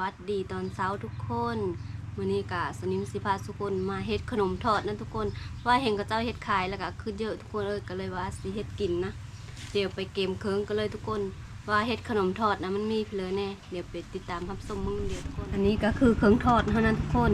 วัสดีตอนเช้าทุกคนมื้อนี้กะสนิมสิพาทุกคนมาเฮ็ดขนมทอดนั่นทุกคนว่าเห็นกับเจ้าเฮ็ดขายแล้วก็คือเยอะทุกคนเอ้ยก็เลยว่าสิเฮ็ดกินนะเดี๋ยวไปเกมเคิงก็เลยทุกคนว่าเฮ็ดขนมทอดนะมันมีเพลอแน่เดี๋ยวไปติดตามรับชมมึงเดียวทุกคนอันนี้ก็คือเครื่องทอดเท่านั้นทุกคน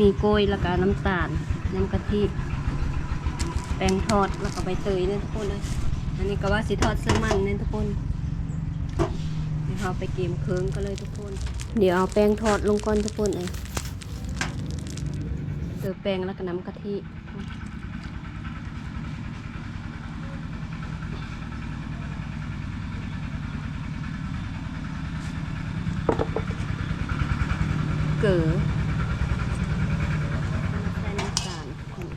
มีโกยแล้วก็น้ำตาลน้ำกะทิแป้งทอดแล้วก็ใบเตยนั่นทุกคนเลยอันนี้ก็ว่าสิทอดเสื้อมันนั่นทุกคน เดี๋ยวเราไปเกมเคิงก็เลยทุกคน เดี๋ยวเอาแป้งทอดลงก่อนทุกคนเองเติมแป้งแล้วก็น้ำกะทิเก๋อใส่น้ำตาลทุกคน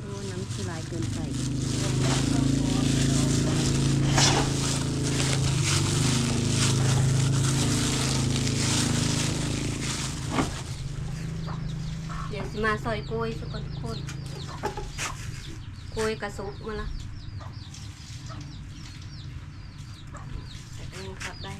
โอ้น้ำคือลายเกินไป เดี๋ยวสิมาซอยกล้วยสักคนทุกคนกล้วยกระซุกมาละแต่ก็ยังขับได้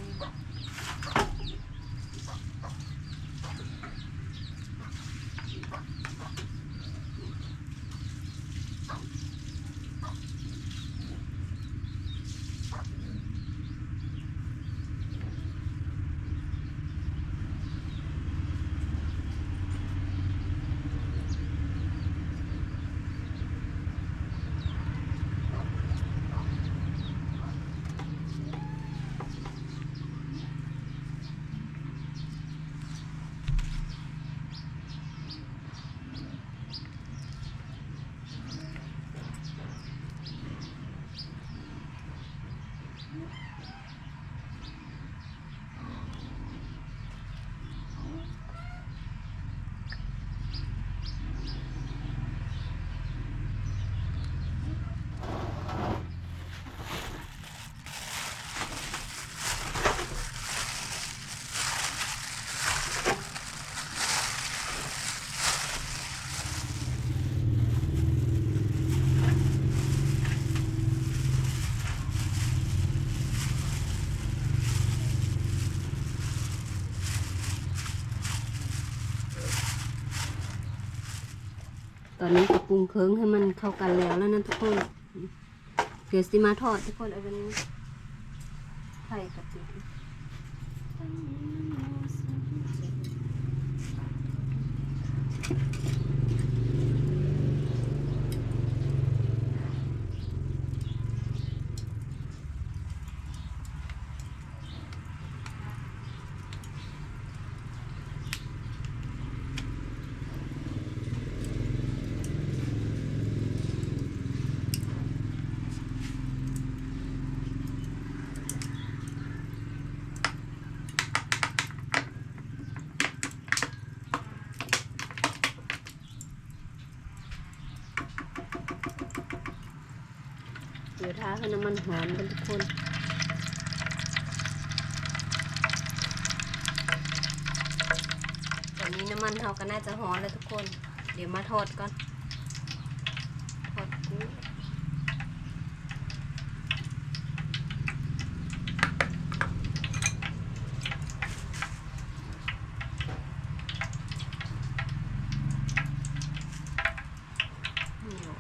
อนนี้ก็ปรุงเครื่องให้มันเข้ากันแล้วแล้วนั่นทุกคนเดี๋ยวสิมาทอดทุกคนเอาไป็นไข่กับติ๊กเดี๋ยวะน้ำมันหอมกันทุกคนตอนนี้น้ำมันเราก็น่าจะหอมแล้วทุกคน เดี๋ยวมาทอดก่อน ทอดกุ้งนี่เหรอ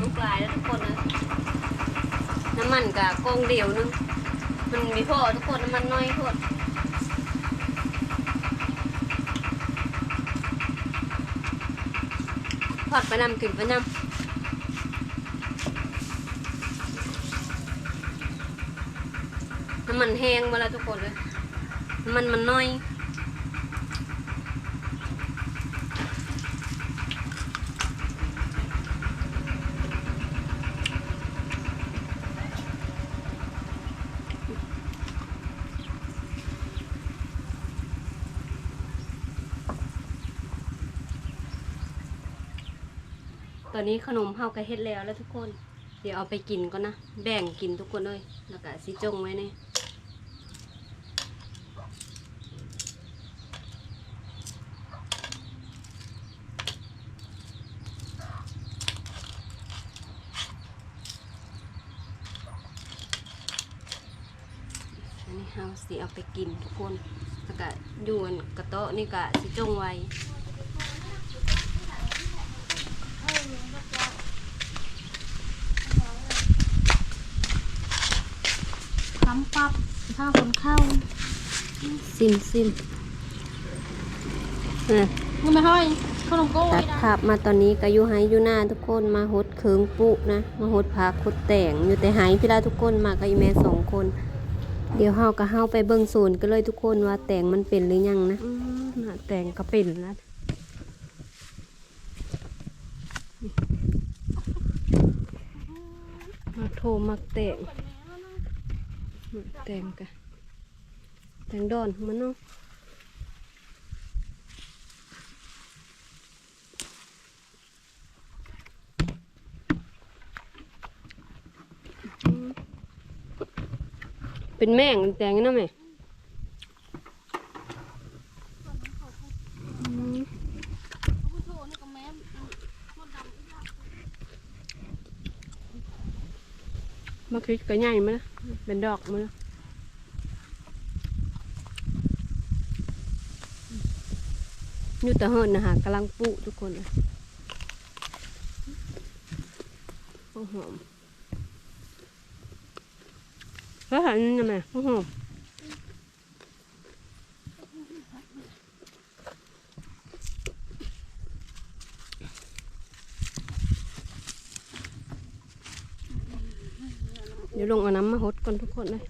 ลูกลายแล้วทุกคนนะน้ำมัน กับกองเดียวนึงมันมีพ่อทุกคนน้ำมันน้อยโคตรพอดไปนำกินไปนำน้ำมันแห้งมาแล้วทุกคนเลยน้ำมันมันน้อย อนนี้ขนมเฮาก็เฮ็ดแล้วแล้วทุกคน เดี๋ยวเอาไปกินก่อนนะ แบ่งกินทุกคนเลยแล้วก็สิจงไว้เนี่ยอันนี้เฮาสิเอาไปกินทุกคนแล้วก็ยู่อันกระโต๊ะนี่ก็สิจงไว้ คำปับข้าวคน เข้าซิมซิมอะมึงไม่ห้อยขนมโก้ตัยดนะภาพมาตอนนี้ก็อยู่ไฮอยู่หน้าทุกคนมาหดเคิงปุนะ มาหดผักหดแต่งอยู่แต่ไฮพี่ละทุกคนมากับอีแม่สองคน เดี๋ยวเฮาก็เฮาไปเบิ่งศูนย์กันเลยทุกคนว่าแต่งมันเป็นหรือยังนะอืมน่ะแต่งก็เป็นแล้วมาโทรมักแต่งมักแต่งกัน แตงดอนมันเนาะเป็นแม่งแตงนะแม่มมะคิดก็ใหญ่มานะเป็นดอกมานะ อยู่แต่เฮิรนนะฮะกำลังปลูกทุกคนผู้หอมก็หันนี่แม่โอ้โหเดี๋ยวลงเอาน้ำมาหดก่อนทุกคนเลย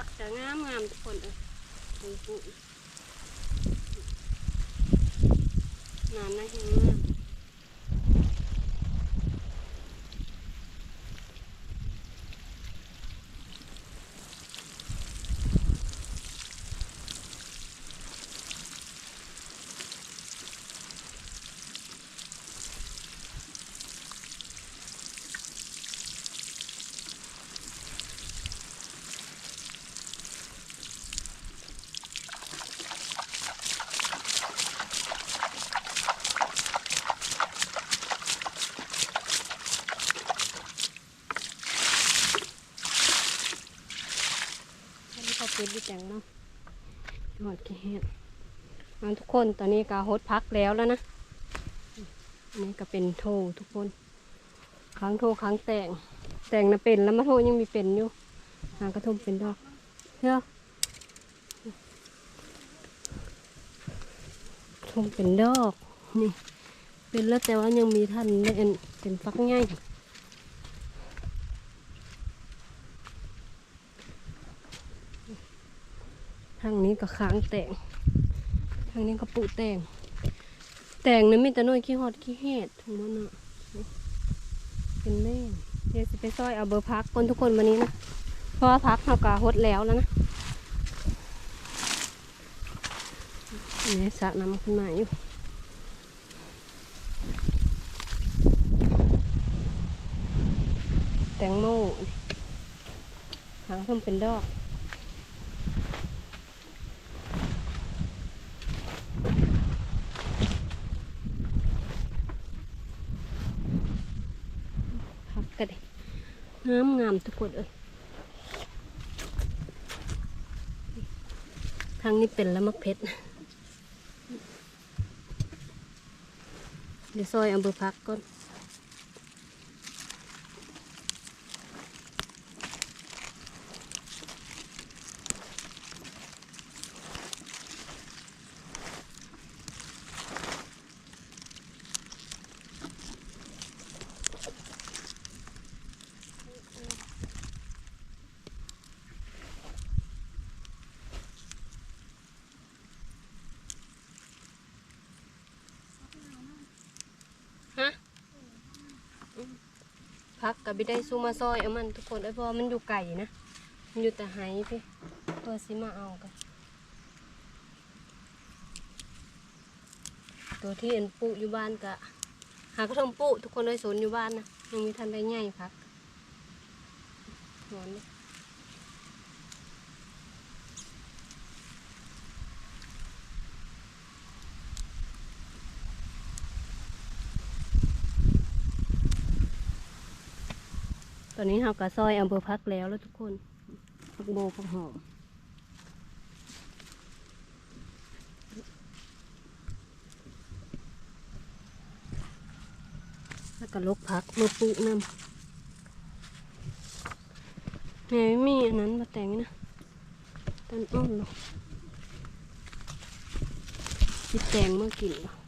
พักจะงามงามทุกคนเลยปลูกปลูกงามนะเห็นมาก มก็บดิแตงเนาะหอดขี้เห็ดเอาทุกคนตอนนี้ก็ฮดพักแล้วแล้วนะนนี้ก็เป็นโททุกคนครั้งโทครั้งแต่งแต่งนะเป็นแล้วมาโทยังมีเป็นอยู่หางกระทมเป็นดอกเนาะทมเป็นดอกนี่เป็นแล้วแต่ว่ายังมีท่านเล่นเป็นฟักง่ายางนี้ก็ค้างแต่งทางนี้ก็ปูแต่งแต่งนะมีแต่น้อยขี้หอดขี้เห็ดทั้งหมดน่ะเป็นแม่งเดี๋ยวจะไปซอยเอาเบอร์พักคนทุกคนวันนี้นะ เพราะว่าพักเขากะหดแล้วแล้วนะนี่สระน้ำขึ้นมาอยู่แตงโมหางเพิ่มเป็นดอกกันดิ งามงามทุกคนเอ้ยทางนี้เป็นแล้วมักเพชรเดี๋ยวซอยอำเบอพักก่อน พักกับบิได้ซูมาซอยเอามันทุกคนไอ้เพราะมันอยู่ไก่นะ มันอยู่แต่ไห้พี่ตัวซิมาเอากันตัวที่เอ็นปุอยู่บ้านกะหากระทมปุทุกคนเลยสนอยู่บ้านนะยังมีทันได้ง่ายพักนอนดิ ตอนนี้เรากะซอยอำเภอพักแล้วแล้วทุกคนพักโบพักหอมแล้วก็ลกพักมาปลูกน้ำแม่ไม่มีอันนั้นมาแต่งนะต้นอ้อมหรอกสิแตงเมื่อกินหรอมาแ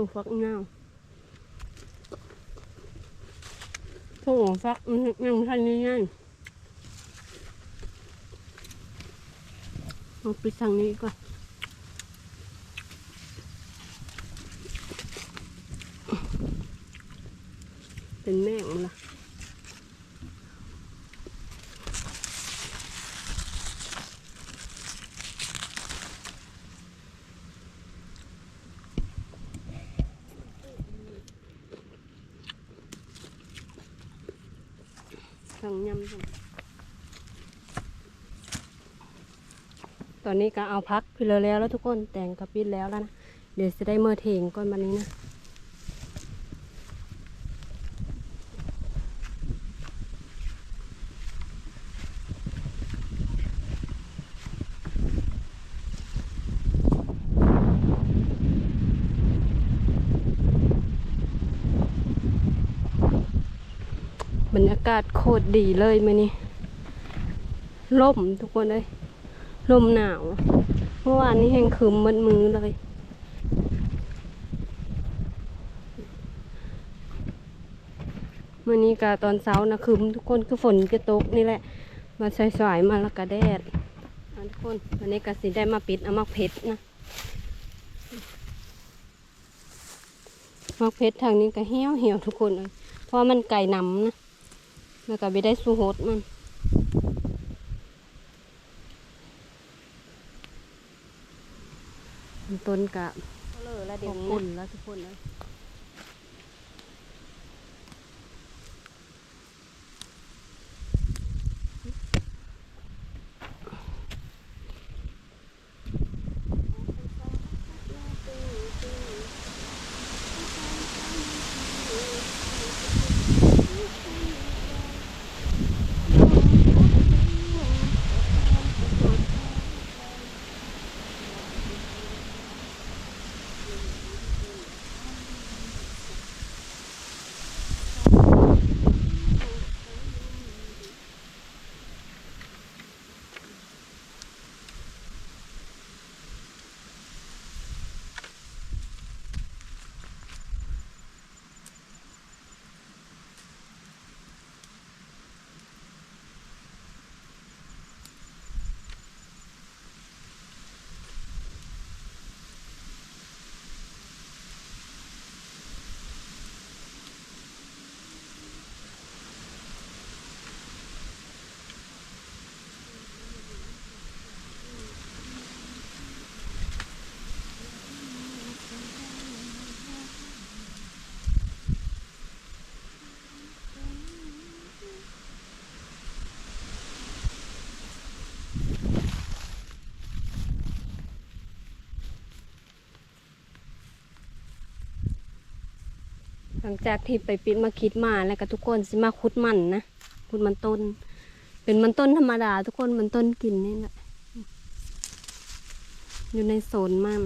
ถูกฟักเงาถูกฟักมันยังทันง่ายๆเอาไปทางนี้ก่อนเป็นแม่งมันละทางยำจังต อนนี้ก็เอาพักพิเลแล้วแล้วทุกคนแต่งกระปิดแล้วแล้วนะ เดี๋ยวจะได้เมื่อเทงก่อนวันนี้นะบรรยากาศโคตรดีเลยมานี่ล่มทุกคนเลย ลมหนาวเมื่อวานนี้แห้งคืมมันมือเลยมื่อนี้กาตอนเช้านะคืมทุกคนคือฝนจะตกนี่แหละ มาสายๆมาแล้วก็แดดอ่ทุกคนวันนี้ก็สิได้มาปิดเอามักเพชรนะมักเพชรทางนี้ก็เหี่ยวเหี่ยวทุกคนเลยเพราะมันไก่นำนะแล้วก็ไปได้สูโหดมัน ต้นกะเลยแล้วเดี๋ยวอุ่นแล้วทุกคนเล ลังจากที่ไปปิดมาคิดมาแล้วก็ทุกคนสิมาขุดมันนะขุดมันต้น เป็นมันต้นธรรมดา ทุกคนมันต้นกินนี่แหละอยู่ในโซนมัน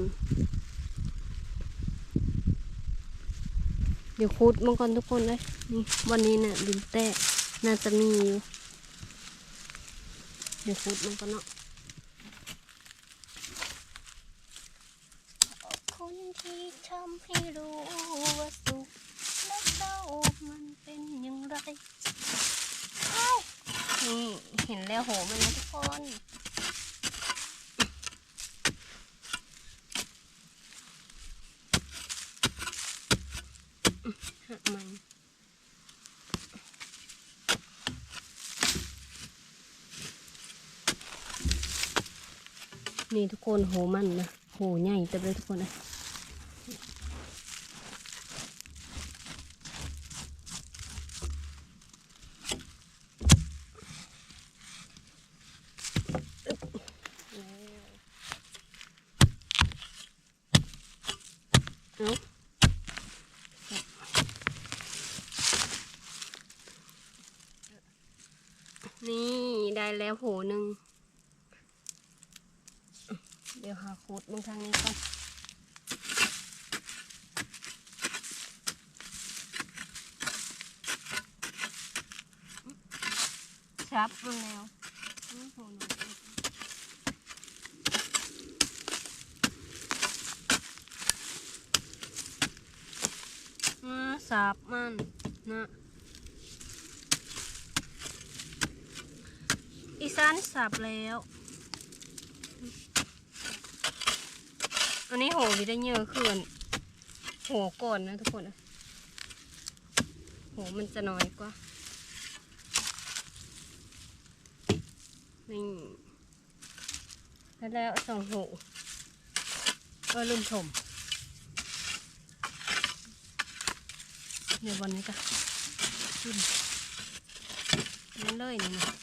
เดี๋ยวขุดมังกรทุกคนเลยนี่วันนี้เนี่ยดินแตกน่าจะมีอยู่เดี๋ยวขุดมันก็เนาะคนที่ทำให้รู้ อย่างไรเอ้านี่เห็นแล้วโหมันนะทุกคนหักมันนี่ทุกคนโหมันนะโหใหญ่เต็มเลยทุกคนนะ เอานี่ได้แล้ว โหหนึ่ง เดี๋ยวหาคูดมึงทางนี้ก่อนชับมึงแล้วอืมโหหน่อยมาสับมันนะ อีสานสับแล้ว อันนี้โหวิได้เยอะขึ้นโหก่อนนะทุกคนโหมันจะน้อยกว่า นี่แล้วแล้วสองโหก็ลืมถมเดี๋ยววันนี้ก็ขึ้นนั่นเลยนี่นะ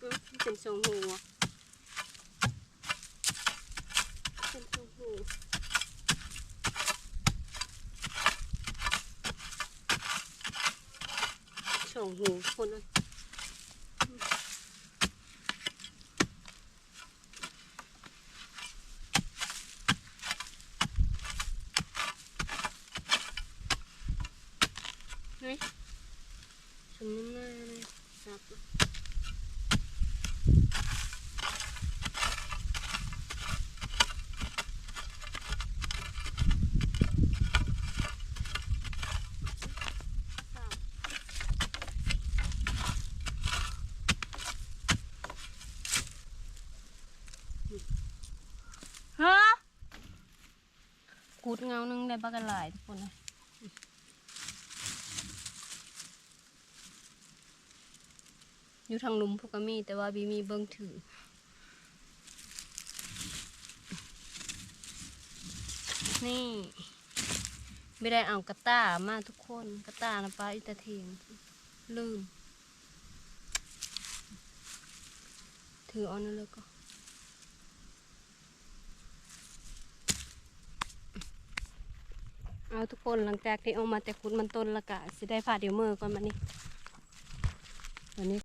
อืมเป็นทรงหูอะเป็นทรงหู สองหูคนละเฮ้ยสมน้ำหน้าเลยสับ ฮะ กูดเงาหนึงได้บักกันหลายทุกคนอยู่ทางลุมพวกก็มี แต่ว่าบีมีเบิ้งถือนี่ไม่ได้เอากระต้ามาทุกคนกระต้านะป้าอิตาเทียงลืม ถือเอานั่นเลยก็ เอาทุกคนหลังจากที่เอามาแต่คุณมันต้นละกะสิได้ผ่าเดี๋ยวมือก่อนมานี่วันนี้